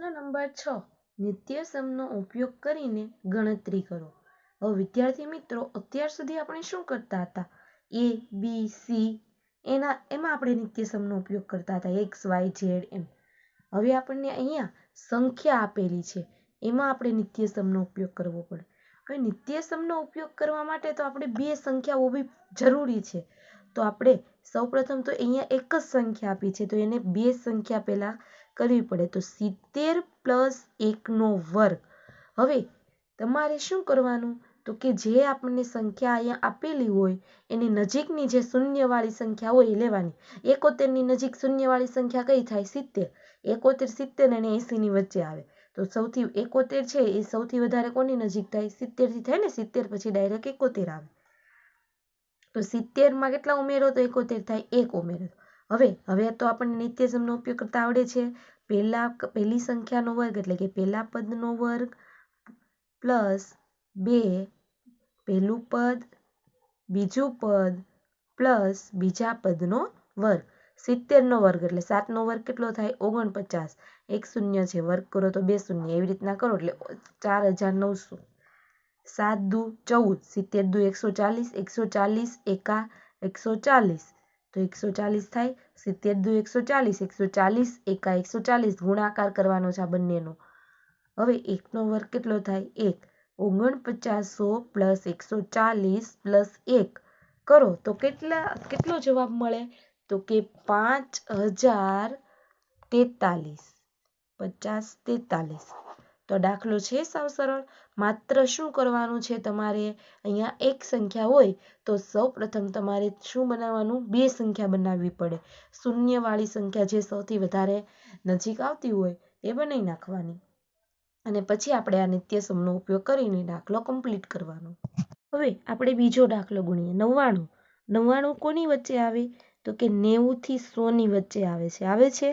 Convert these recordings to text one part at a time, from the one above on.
પ્રશ્ન નંબર છ. નિત્યસમનો ઉપયોગ કરીને ગણતરી કરો. હવે વિદ્યાર્થી મિત્રો, અત્યાર સુધી આપણે શું કરતા હતા? એ બી સી એના, એમાં આપણે નિત્યસમનો ઉપયોગ કરતા હતા. એક્સ વાય ઝેડ એમ હવે આપણને અહીંયા સંખ્યા આપેલી છે. એમાં આપણે નિત્યસમનો ઉપયોગ કરવો પડે. હવે નિત્યસમનો ઉપયોગ કરવા માટે તો આપણે બે સંખ્યાઓ બી જરૂરી છે. તો આપણે સૌપ્રથમ તો અહીંયા એક જ સંખ્યા આપી છે. તો એને બે સંખ્યા પહેલાં કરવી પડે તો સિત્તેર પ્લસ એકનો વર્ગ. હવે તમારે શું કરવાનું? તો કે જે આપણને સંખ્યા અહીંયા આપેલી હોય, એની નજીકની જે શૂન્યવાળી સંખ્યા હોય એ લેવાની. એકોતેરની નજીક શૂન્યવાળી સંખ્યા કઈ થાય? સિત્તેર. એકોતેર, સિત્તેર અને એંસીની વચ્ચે આવે. તો સૌથી એકોતેર છે, એ સૌથી વધારે કોની નજીક થાય? સિત્તેરથી થાય ને? સિત્તેર પછી ડાયરેક્ટ એકોતેર આવે. તો સિત્તેરમાં કેટલા ઉમેરો? તો એકોતેર થાય એક ઉમેરો. હવે હવે તો આપણને નિત્યસમનો ઉપયોગ કરતા આવડે છે. પહેલા પહેલી સંખ્યાનો વર્ગ એટલે કે પહેલા પદનો વર્ગ પ્લસ બે, પહેલું પદ, બીજું પદ પ્લસ બીજા પદનો વર્ગ. સિત્તેરનો વર્ગ એટલે સાતનો વર્ગ કેટલો થાય? ઓગણપચાસ. એક શૂન્ય છે. વર્ગ કરો તો બે શૂન્ય. એવી રીતના કરો એટલે ચાર હજાર નવસો. સાત દુ ચૌદ. સિત્તેર દુ એકસો ચાલીસ. એકસો ચાલીસ એકા એકસો ચાલીસ. તો એકસો ચાલીસ થાય, સિત્તેર દુ એકસો ચાલીસ એકસો ચાલીસ એકા એકસો ચાલીસ ગુણાકાર કરવાનો છે આ બંનેનો. હવે એકનો વર્ગ કેટલો થાય? એક. ઓગણપચાસો પ્લસ એકસો ચાલીસ પ્લસ એક. કરો, તો કેટલા, કેટલો જવાબ મળે? તો કે પાંચ હજાર તેતાલીસ. પચાસ તેતાલીસ. તો દાખલો છે સાવ સરળ. માત્ર શું કરવાનું છે તમારે? અહીંયા એક સંખ્યા હોય તો સૌ પ્રથમ તમારે શું બનાવવાનું? બે સંખ્યા બનાવવી પડે. શૂન્યવાળી સંખ્યા જે સૌથી વધારે નજીક આવતી હોય એ બનાવી નાખવાની. અને પછી આપણે આ નિત્યસમનો ઉપયોગ કરીને દાખલો કમ્પ્લીટ કરવાનો. હવે આપણે બીજો દાખલો ગણીએ. નવ્વાણું. નવ્વાણું કોની વચ્ચે આવે? તો કે નેવુંથી સોની વચ્ચે આવે છે. આવે છે?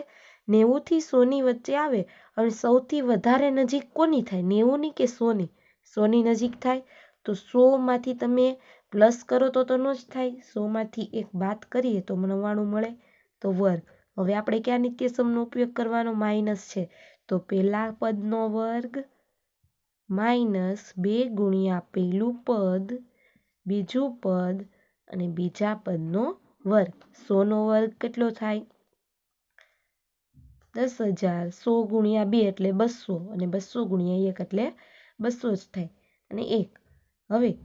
નેવુંથી સોની વચ્ચે આવે. અને સૌથી વધારે નજીક કોની થાય? નેવુંની કે સોની? સોની નજીક થાય? તો સોમાંથી તમે પ્લસ કરો તો તો નો જ થાય. સોમાંથી એક બાદ કરીએ તો નવ્વાણું મળે તો વર્ગ હવે આપણે ક્યાં નિત્યસમનો ઉપયોગ કરવાનો? માઇનસ છે. તો પહેલા પદનો વર્ગ માઇનસ બે ગુણ્યા પહેલું પદ, બીજું પદ અને બીજા પદનો વર્ગ સોનો વર્ગ કેટલો થાય? દસ હજાર, સો ગુણ્યા બે એટલે બસો અને બસો ગુણ્યા એક એટલે બસો જ થાય અને એક. હવે,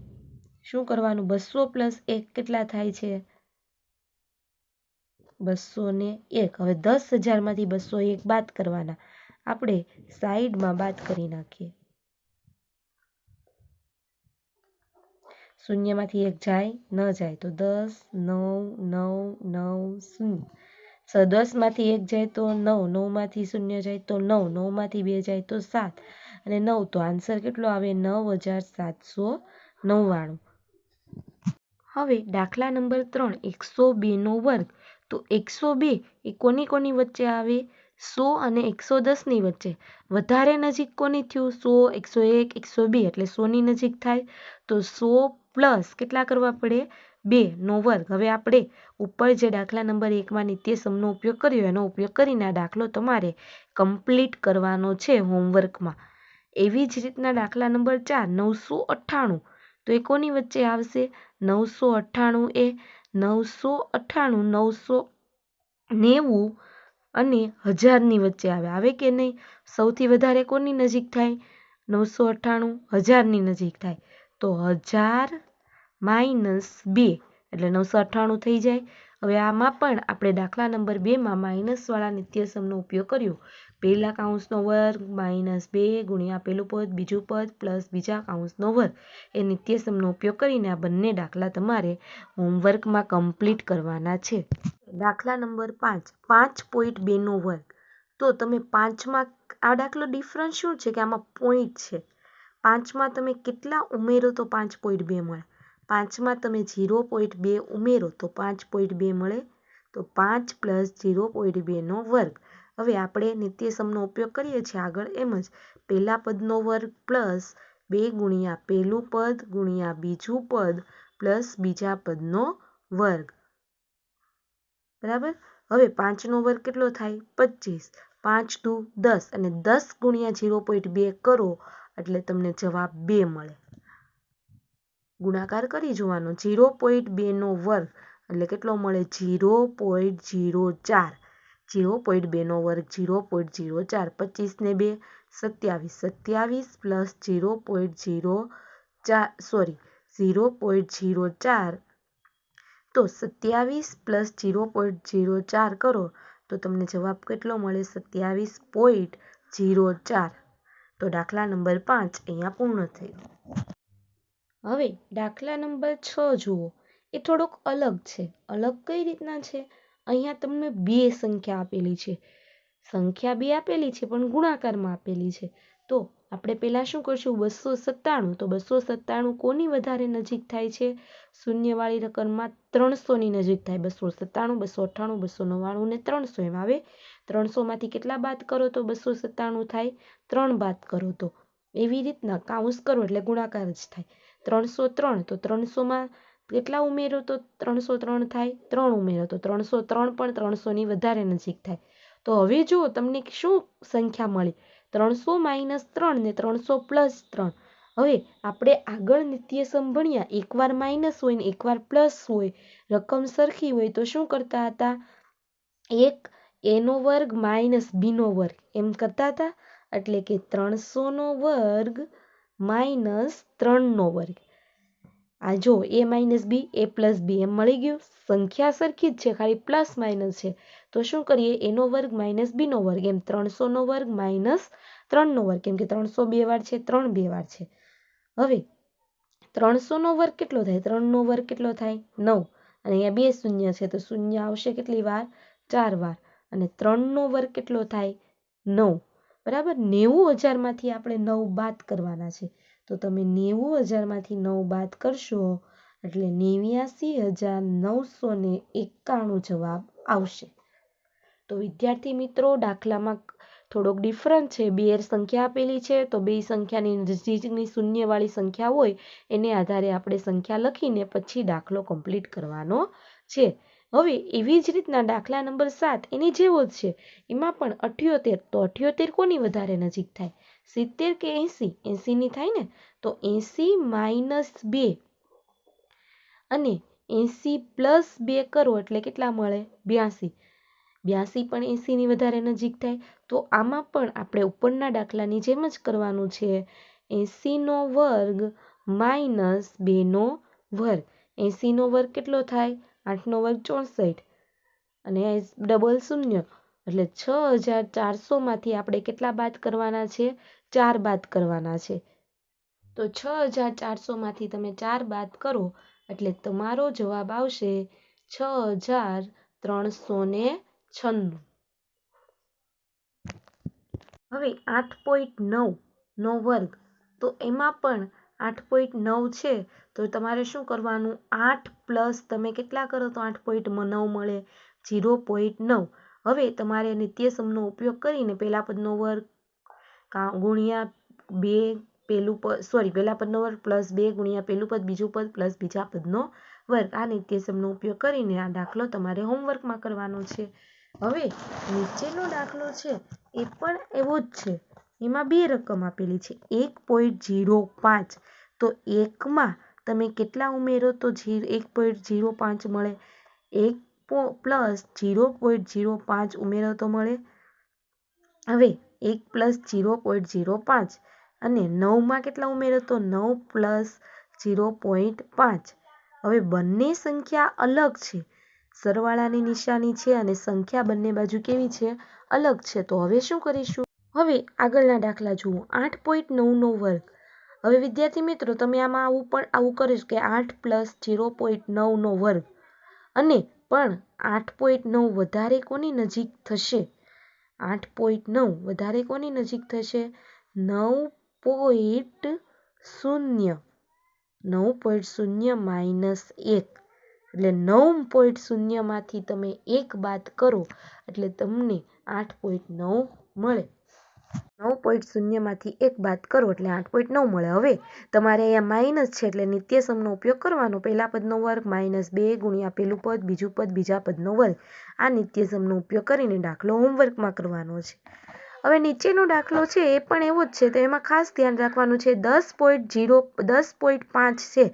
શું કરવાનું? બસો પ્લસ એક કેટલા થાય છે? બસો ને એક. હવે દસ હજારમાંથી બસો એક બાદ કરવાના. આપણે સાઈડમાં બાદ કરી નાખીએ. શૂન્યમાંથી એક જાય, ન જાય. તો દસ, નવ નવ નવ, શૂન્ય. દસમાંથી એક જાય તો નવ, નવમાંથી શૂન્ય જાય તો નવ, નવમાંથી બે જાય તો સાત. અને નવ તો આન્સર કેટલો આવે? નવ હજાર સાતસો નવ્વાણું. હવે દાખલા નંબર ત્રણ, એકસો બેનો વર્ગ. તો એકસો બે એ કોની કોની વચ્ચે આવે? સો અને એકસો દસની વચ્ચે. વધારે નજીક કોની થયું? સો, એકસો એક, એકસો બે. એટલે સોની નજીક થાય. તો સો પ્લસ કેટલા કરવા પડે? બે વર્ગ. હવે આપણે ઉપર જે દાખલા નંબર એકમાં નિત્યસમનો ઉપયોગ કર્યો, એનો ઉપયોગ કરીને આ દાખલો તમારે કમ્પ્લીટ કરવાનો છે હોમવર્કમાં એવી જ રીતના દાખલા નંબર ચાર, નવસો અઠ્ઠાણું. તો એ કોની વચ્ચે આવશે? નવસો અઠ્ઠાણું એ નવસો અઠ્ઠાણું, નવસો નેવું અને હજારની વચ્ચે આવે. આવે કે નહીં? સૌથી વધારે કોની નજીક થાય? નવસો અઠ્ઠાણું હજારની નજીક થાય. તો હજાર માઇનસ બે, એટલે નવસો અઠ્ઠાણું થઈ જાય. હવે આમાં પણ આપણે દાખલા નંબર બેમાં માઇનસવાળા નિત્યસમનો ઉપયોગ કર્યો. પહેલા કાઉન્સનો વર્ગ માઇનસ બે ગુણ્યા પહેલું પદ, બીજું પદ પ્લસ બીજા કાઉન્સનો વર્ગ. એ નિત્યસમનો ઉપયોગ કરીને આ બંને દાખલા તમારે હોમવર્કમાં કમ્પ્લીટ કરવાના છે. દાખલા નંબર પાંચ પાંચ પોઈન્ટ બેનો વર્ગ. તો તમે પાંચમાં આ દાખલો ડિફરન્સ શું છે? કે આમાં પોઈન્ટ છે. પાંચમાં તમે કેટલા ઉમેરો તો પાંચ પોઈન્ટ બે મળે? પાંચમાં તમે ઝીરો પોઈન્ટ બે ઉમેરો તો પાંચ પોઈન્ટ બે મળે, તો પાંચ પ્લસ ઝીરો પોઈન્ટ બેનો વર્ગ. હવે આપણે નિત્યસમનો ઉપયોગ કરીએ છીએ આગળ એમ જ. પહેલા પદનો વર્ગ પ્લસ બે ગુણ્યા પહેલું પદ ગુણ્યા બીજું પદ પ્લસ બીજા પદનો વર્ગ. બરાબર? હવે પાંચનો વર્ગ કેટલો થાય? પચીસ પાંચ દુ દસ અને દસ ગુણ્યા ઝીરો પોઈન્ટ બે કરો એટલે તમને જવાબ બે મળે. ગુણાકાર કરી જોવાનો. ઝીરો પોઈન્ટ બેનો વર્ગ, એટલે કેટલો મળે? જીરો પોઈન્ટ જીરો ચાર. ઝીરો પોઈન્ટ બેનો વર્ગ જીરો પોઈન્ટ જીરો ચાર. પચીસને બે, સત્યાવીસ. સત્યાવીસ પ્લસ જીરો પોઈન્ટ ઝીરો ચાર સોરી, ઝીરો પોઈન્ટ જીરો ચાર. તો સત્યાવીસ પ્લસ જીરો પોઈન્ટ ઝીરો ચાર કરો, તો તમને જવાબ કેટલો મળે? સત્યાવીસ પોઈન્ટ જીરો ચાર. તો દાખલા નંબર પાંચ અહીંયા પૂર્ણ થયો. હવે દાખલા નંબર છ જુઓ. એ થોડોક અલગ છે. અલગ કઈ રીતના છે? અહીંયા તમને બે સંખ્યા આપેલી છે. સંખ્યા બે આપેલી છે, પણ ગુણાકારમાં આપેલી છે. તો આપણે પહેલાં શું કરશું? બસો સત્તાણું. તો બસો સત્તાણું કોની વધારે નજીક થાય છે? શૂન્યવાળી રકમમાં ત્રણસોની નજીક થાય. બસો સત્તાણું, બસો અઠ્ઠાણું, બસો નવ્વાણું ને ત્રણસો એમ. આવે ત્રણસોમાંથી કેટલા બાદ કરો તો બસો સત્તાણું થાય? ત્રણ બાદ કરો તો. એવી રીતના કાઉન્સ કરો એટલે ગુણાકાર જ થાય. ત્રણસો ત્રણ, તો ત્રણસોમાં કેટલા ઉમેરો તો ત્રણસો ત્રણ થાય? ત્રણ ઉમેરો, તો ત્રણસો ત્રણ પણ ત્રણસોની વધારે નજીક થાય. તો હવે જુઓ, તમને શું સંખ્યા મળી? ત્રણસો માઇનસ ત્રણ ને ત્રણસો પ્લસ ત્રણ. હવે આપણે આગળ નિત્યસમ ભણ્યા એકવાર માઇનસ હોય ને એકવાર પ્લસ હોય, રકમ સરખી હોય તો શું કરતા હતા? એક, એનો વર્ગ માઇનસ બીનો વર્ગ. એમ કરતા હતા? એટલે કે ત્રણસોનો વર્ગ માઇનસ ત્રણનો વર્ગ. આ જો એ માઇનસ બી, એ પ્લસ બી, એમ મળી ગયું. સંખ્યા સરખી જ છે, ખાલી પ્લસ માઇનસ છે. તો શું કરીએ? એનો વર્ગ માઇનસ બીનો વર્ગ. એમ ત્રણસોનો વર્ગ માઇનસ ત્રણનો વર્ગ. કેમ કે ત્રણસો બે વાર છે, ત્રણ બે વાર છે. હવે, ત્રણસોનો વર્ગ કેટલો થાય? ત્રણનો વર્ગ કેટલો થાય? નવ. અને અહીંયા બે શૂન્ય છે, તો શૂન્ય આવશે કેટલી વાર? ચાર વાર. અને ત્રણનો વર્ગ કેટલો થાય? નવ. બરાબર? નેવું હજારમાંથી આપણે નવ બાદ કરવાના છે. તો તમે નેવું હજારમાંથી નવ બાદ કરશો એટલે નેવ્યાસી હજાર નવસો ને એકાણું જવાબ આવશે. તો વિદ્યાર્થી મિત્રો, દાખલામાં થોડોક ડિફરન્ટ છે. બે સંખ્યા આપેલી છે. તો બે સંખ્યાની નજીકની શૂન્યવાળી સંખ્યા હોય, એને આધારે આપણે સંખ્યા લખીને પછી દાખલો કમ્પ્લીટ કરવાનો છે. હવે એવી જ રીતના દાખલા નંબર સાત એની જેવો જ છે. એમાં પણ અઠ્યોતેર, તો અઠ્યોતેર કોની વધારે નજીક થાય? સિત્તેર કે એંસી? એંસીની થાય ને? તો એંસી માઇનસ બે. અને એંસી પ્લસ બે કરો એટલે કેટલા મળે? બ્યાસી. બ્યાસી પણ એંસીની વધારે નજીક થાય. તો આમાં પણ આપણે ઉપરના દાખલાની જેમ જ કરવાનું છે. એંસીનો વર્ગ માઇનસ બેનો વર્ગ. એંસીનો વર્ગ કેટલો થાય? આઠનો વર્ગ ચોસઠ અને ડબલ શૂન્ય. એટલે છ હજાર ચારસોમાંથી આપણે કેટલા બાદ કરવાના છે? ચાર બાદ કરવાના છે. તો છ હજાર ચારસોમાંથી તમે ચાર બાદ કરો, એટલે તમારો જવાબ આવશે છ હજાર ત્રણસો ને છન્નું. હવે આઠ પોઈન્ટ નવનો વર્ગ. તો એમાં પણ આઠ પોઈન્ટ નવ છે. તો તમારે શું કરવાનું? આઠ પ્લસ તમે કેટલા કરો તો આઠ પોઈન્ટ નવ મળે જીરો પોઈન્ટ નવ. હવે તમારે નિત્યસમનો ઉપયોગ કરીને પહેલા પદનો વર્ગ ગુણ્યા બે પહેલું પદ સોરી પહેલા પદનો વર્ગ પ્લસ બે ગુણ્યા પહેલું પદ, બીજું પદ પ્લસ બીજા પદનો વર્ગ. આ નિત્યસમનો ઉપયોગ કરીને આ દાખલો તમારે હોમવર્કમાં કરવાનો છે. હવે નીચેનો દાખલો છે એ પણ એવો જ છે. એમાં બે રકમ આપેલી છે. એક પોઈન્ટ જીરો પાંચ. તો એકમાં તમે કેટલા ઉમેરો તો એક પોઈન્ટ જીરો પાંચ મળે. એક પ્લસ જીરો પોઈન્ટ જીરો પાંચ ઉમેરો તો મળે. હવે એક પ્લસ જીરો પોઈન્ટ જીરો પાંચ અને નવમાં કેટલા ઉમેરો તો નવ પ્લસ જીરો પોઈન્ટ પાંચ. હવે બંને સંખ્યા અલગ છે. સરવાળાની નિશાની છે અને સંખ્યા બંને બાજુ કેવી છે? અલગ છે. તો હવે શું કરીશું? હવે આગળના દાખલા જુઓ. આઠ પોઈન્ટ નવનો વર્ગ. હવે વિદ્યાર્થી મિત્રો, તમે આમાં આવું પણ, આવું કરીશ કે આઠ પ્લસ જીરો પોઈન્ટ નવનો વર્ગ. અને પણ આઠ પોઈન્ટ નવ વધારે કોની નજીક થશે? આઠ પોઈન્ટ નવ વધારે કોની નજીક થશે? નવ પોઈન્ટ શૂન્ય. નવ પોઈન્ટ શૂન્ય માઇનસ એક. એટલે નવ પોઈન્ટ શૂન્યમાંથી તમે એક બાદ કરો, એટલે તમને આઠ પોઈન્ટ નવ મળે. નવ પોઈન્ટ શૂન્યમાંથી એક બાદ કરો એટલે આઠ પોઈન્ટ નવ મળે. હવે તમારે અહીંયા માઇનસ છે એટલે નિત્ય સમનો ઉપયોગ કરવાનો. પહેલા પદનો વર્ગ માઇનસ બે ગુણ્યા પેલું પદ, બીજું પદ, બીજા પદનો વર્ગ. આ નિત્ય સમનો ઉપયોગ કરીને દાખલો હોમવર્કમાં કરવાનો છે. હવે નીચેનો દાખલો છે એ પણ એવો જ છે, તો એમાં ખાસ ધ્યાન રાખવાનું છે, દસ પોઈન્ટ જીરો દસ પોઈન્ટ પાંચ છે.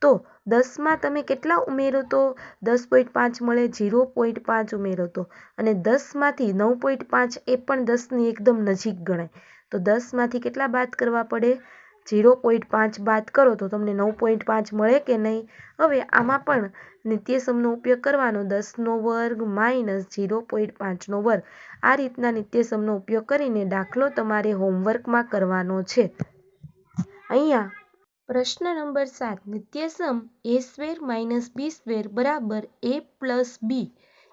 તો દસમાં તમે કેટલા ઉમેરો તો? દસ પોઈન્ટ પાંચ મળે જીરો પોઈન્ટ પાંચ ઉમેરો તો. અને દસમાંથી નવ પોઈન્ટ પાંચ એ પણ દસની એકદમ નજીક ગણાય. તો દસમાંથી કેટલા બાદ કરવા પડે? ઝીરો પોઈન્ટ પાંચ બાદ કરો તો તમને નવ પોઈન્ટ પાંચ મળે કે નહીં? હવે આમાં પણ નિત્યસમનો ઉપયોગ કરવાનો. દસનો વર્ગ માઇનસ ઝીરો પોઈન્ટ પાંચનો વર્ગ. આ રીતના નિત્યસમનો ઉપયોગ કરીને દાખલો તમારે હોમવર્કમાં કરવાનો છે. અહીંયા પ્રશ્ન નંબર સાત, નિત્યસમ A square minus B square બરાબર A plus B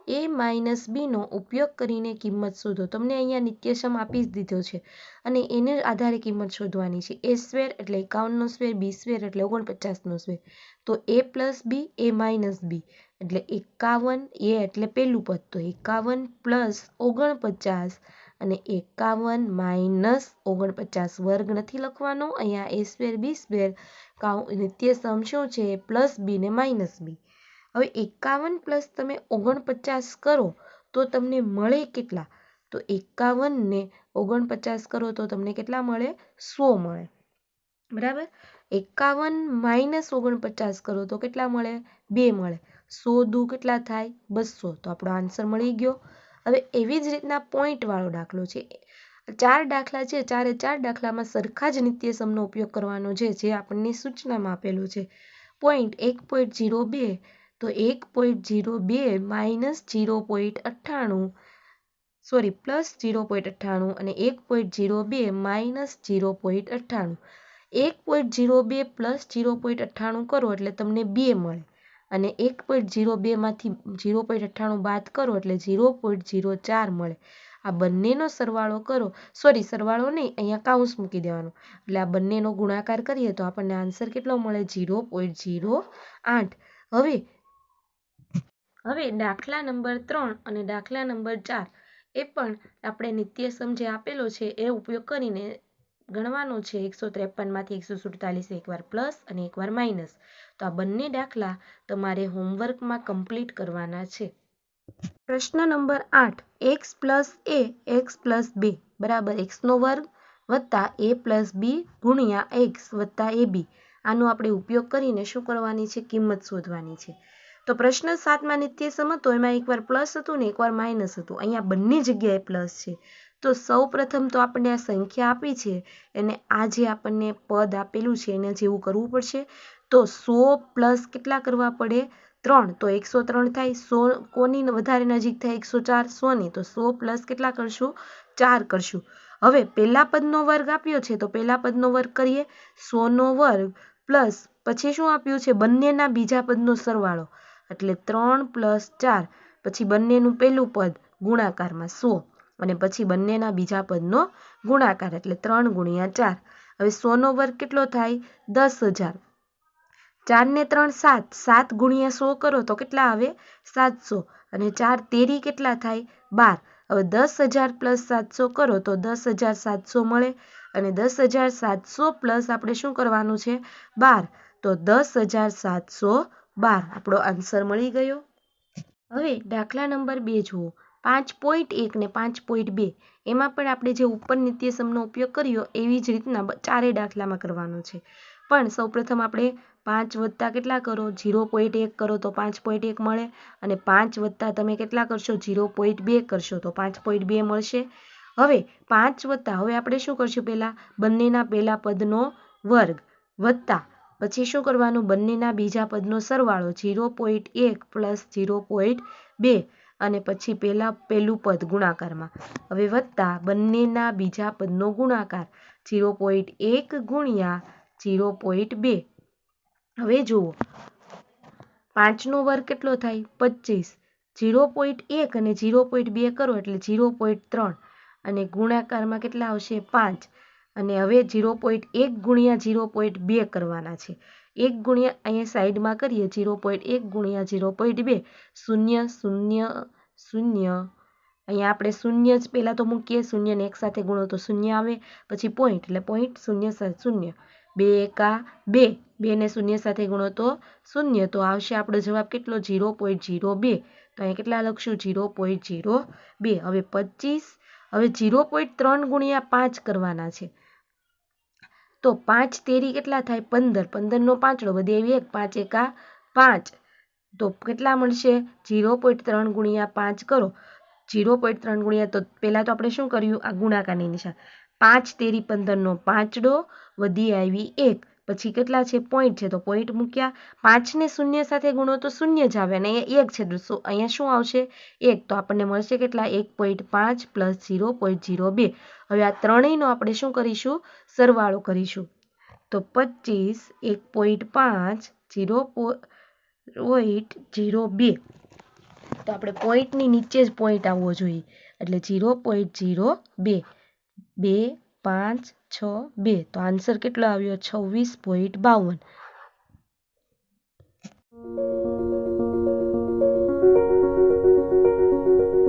A minus બીનો ઉપયોગ કરીને કિંમત શોધો. તમને અહીંયા નિત્યસમ આપી જ દીધો છે અને એને આધારે કિંમત શોધવાની છે. એ સ્વેર એટલે એકાવનનો સ્વેર બી સ્વેર એટલે ઓગણપચાસનો સ્વેર તો એ પ્લસ બી એ માઇનસ બી એટલે એકાવન એ એટલે પેલું પદ. તો એકાવન પ્લસ ઓગણપચાસ અને એકાવન માઇનસ ઓગણપચાસ વર્ગ નથી લખવાનો. અહીંયા એ સ્ક્વેર, બી સ્ક્વેર કાઉ નિત્ય સમ શું છે? પ્લસ બી ને માઇનસ બી. હવે એકાવન પ્લસ તમે ઓગણપચાસ કરો તો તમને મળે કેટલા? તો એકાવન ને ઓગણપચાસ કરો તો તમને કેટલા મળે? સો મળે. બરાબર? એકાવન માઇનસ ઓગણપચાસ કરો તો કેટલા મળે? બે મળે. સો દુ કેટલા થાય? બસો. તો આપણો આન્સર મળી ગયો. હવે એવી જ રીતના પોઈન્ટવાળો દાખલો છે. ચાર દાખલા છે, ચારે ચાર દાખલામાં સરખા જ નિત્યસમનો ઉપયોગ કરવાનો છે, જે આપણને સૂચનામાં આપેલું છે. પોઈન્ટ એક પોઈન્ટ જીરો બે, તો એક પોઈન્ટ જીરો બે માઇનસ જીરો પોઈન્ટ અઠ્ઠાણું સોરી પ્લસ જીરો પોઈન્ટ અઠ્ઠાણું અને એક પોઈન્ટ જીરો બે માઇનસ જીરો પોઈન્ટ અઠ્ઠાણું. એક પોઈન્ટ જીરો બે પ્લસ જીરો પોઈન્ટ અઠ્ઠાણું કરો એટલે તમને બે મળે. અને એક પોઈન્ટ જીરો બેમાંથી જીરો પોઈન્ટ અઠ્ઠાણું બાદ કરો એટલે જીરો પોઈન્ટ જીરો ચાર મળે. આ બંનેનો સરવાળો કરો. સોરી સરવાળો નહીં, અહીંયા કાઉન્સ મૂકી દેવાનો. એટલે આ બંનેનો ગુણાકાર કરીએ તો આપણને આન્સર કેટલો મળે? જીરો પોઈન્ટ જીરો આઠ. હવે હવે દાખલા નંબર ત્રણ અને દાખલા નંબર ચાર. એ પણ આપણે નિત્યસમ જે આપેલો છે, એ ઉપયોગ કરીને ગણવાનો છે એકસો ત્રેપનમાંથી એકસો સુડતાલીસ એકવાર પ્લસ અને એકવાર માઇનસ તો આ બંને દાખલા તમારે હોમવર્કમાં કમ્પ્લીટ કરવાના છે. પ્રશ્ન નંબર આઠ x plus a x plus b બરાબર એક્સનો વર્ગ વત્તા એ પ્લસ બી ગુણ્યા એક્સ વત્તા એ બી આનો આપણે ઉપયોગ કરીને શું કરવાની છે? કિંમત શોધવાની છે. તો પ્રશ્ન સાતમાં નિત્ય સમતો એમાં એકવાર પ્લસ હતું ને એકવાર માઇનસ હતું. અહીંયા બંને જગ્યાએ પ્લસ છે. તો સૌ પ્રથમ તો આપણને આ સંખ્યા આપી છે એને આ જે આપણને પદ આપેલું છે એને જેવું કરવું પડશે. તો સો પ્લસ કેટલા કરવા પડે? ત્રણ. તો એકસો ત્રણ થાય. સો કોની વધારે નજીક થાય? એકસો ચાર. સોની. તો સો પ્લસ કેટલા કરશું? ચાર કરશું. હવે પહેલા પદનો વર્ગ આપ્યો છે તો પહેલા પદનો વર્ગ કરીએ. સોનો વર્ગ પ્લસ પછી શું આપ્યું છે? બંનેના બીજા પદનો સરવાળો. એટલે ત્રણ પ્લસ ચાર. પછી બંનેનું પહેલું પદ ગુણાકારમાં સો. અને પછી બંનેના બીજા પદનો ગુણાકાર એટલે ત્રણ ગુણ્યા ચાર. હવે સોનો વર્ગ કેટલો થાય? દસ હજાર. ચારને ત્રણ સાત. સાત ગુણ્યા સો કરો તો કેટલા આવે? સાતસો. અને ચાર તેરી કેટલા થાય? બાર. હવે દસ હજાર પ્લસ સાતસો કરો તો દસ હજાર સાતસો મળે. અને દસ હજાર સાતસો પ્લસ આપણે શું કરવાનું છે? બાર. તો દસ હજાર સાતસો બાર. આપણો આન્સર મળી ગયો. હવે દાખલા નંબર બે જુઓ. પાંચ પોઈન્ટ એક ને પાંચ પોઈન્ટ બે. એમાં પણ આપણે જે ઉપર નિત્યસમનો ઉપયોગ કર્યો, એવી જ રીતના ચારેય દાખલામાં કરવાનો છે. પણ સૌપ્રથમ આપણે પાંચ વત્તા કેટલા કરો? ઝીરો પોઈન્ટ એક કરો તો પાંચ પોઈન્ટ એક મળે. અને પાંચ વત્તા તમે કેટલા કરશો? ઝીરો પોઈન્ટ બે કરશો તો પાંચ પોઈન્ટ બે મળશે. હવે પાંચ વત્તા, હવે આપણે શું કરશું પહેલાં? બંનેના પહેલા પદનો વર્ગ વત્તા. પછી શું કરવાનું? બંનેના બીજા પદનો સરવાળો ઝીરો પોઈન્ટ એક પ્લસ ઝીરો પોઈન્ટ બે. અને પછી પહેલા પહેલું પદ ગુણાકારમાં. હવે વત્તા બંનેના બીજા પદનો ગુણાકાર ઝીરો પોઈન્ટ એક ગુણ્યા ઝીરો પોઈન્ટ બે. હવે જુઓ, પાંચનો વર્ગ કેટલો થાય? પચીસ ઝીરો પોઈન્ટ એક અને ઝીરો પોઈન્ટ બે કરો એટલે ઝીરો પોઈન્ટ ત્રણ. અને ગુણાકારમાં કેટલા આવશે? પાંચ. અને હવે ઝીરો પોઈન્ટ એક ગુણ્યા ઝીરો પોઈન્ટ બે કરવાના છે. એક ગુણ્યા અહીંયા સાઈડમાં કરીએ ઝીરો પોઈન્ટ એક ગુણ્યા ઝીરો પોઈન્ટ બે, શૂન્ય શૂન્ય શૂન્ય. અહીંયા આપણે શૂન્ય જ પહેલાં તો મૂકીએ શૂન્યને એક સાથે ગુણો તો શૂન્ય આવે, પછી પોઈન્ટ એટલે પોઈન્ટ શૂન્ય શૂન્ય. બે એકા બે બેને શૂન્ય સાથે ગુણો તો શૂન્ય. તો આવશે આપણો જવાબ કેટલો? જીરો પોઈન્ટ જીરો બે. તો અહીંયા કેટલા લખશું? જીરો પોઈન્ટ જીરો બે. હવે પચીસ, હવે જીરો પોઈન્ટ ત્રણ ગુણ્યા પાંચ કરવાના છે. તો પાંચ તેરી કેટલા થાય? પંદર. પંદરનો પાંચડો વધે એવી એક પાંચ એકા પાંચ. તો કેટલા મળશે? જીરો પોઈન્ટ ત્રણ ગુણ્યા પાંચ કરો. જીરો પોઈન્ટ ત્રણ ગુણ્યા તો પહેલાં તો આપણે શું કર્યું? આ ગુણાકારની નિશાન. પાંચ તેરી પંદરનો પાંચડો વધી આવી એક. પછી કેટલા છે? પોઈન્ટ છે. તો પોઈન્ટ મૂક્યા. પાંચને શૂન્ય સાથે ગુણો તો શૂન્ય જ આવે અને અહીંયા એક છે તો અહીંયા શું આવશે? એક. તો આપણને મળશે કેટલા? એક પોઈન્ટ પાંચ પ્લસ ઝીરો પોઈન્ટ ઝીરો બે. હવે આ ત્રણેયનો આપણે શું કરીશું? સરવાળો કરીશું. તો પચીસ, એક પોઈન્ટ પાંચ ઝીરો પોઈન્ટ ઝીરો બે. તો આપણે પોઈન્ટની નીચે જ પોઈન્ટ આવવો જોઈએ. એટલે ઝીરો પોઈન્ટ ઝીરો બે. બે પાંચ છ બે. તો આન્સર કેટલો આવ્યો? છવ્વીસ પોઈન્ટ બાવન.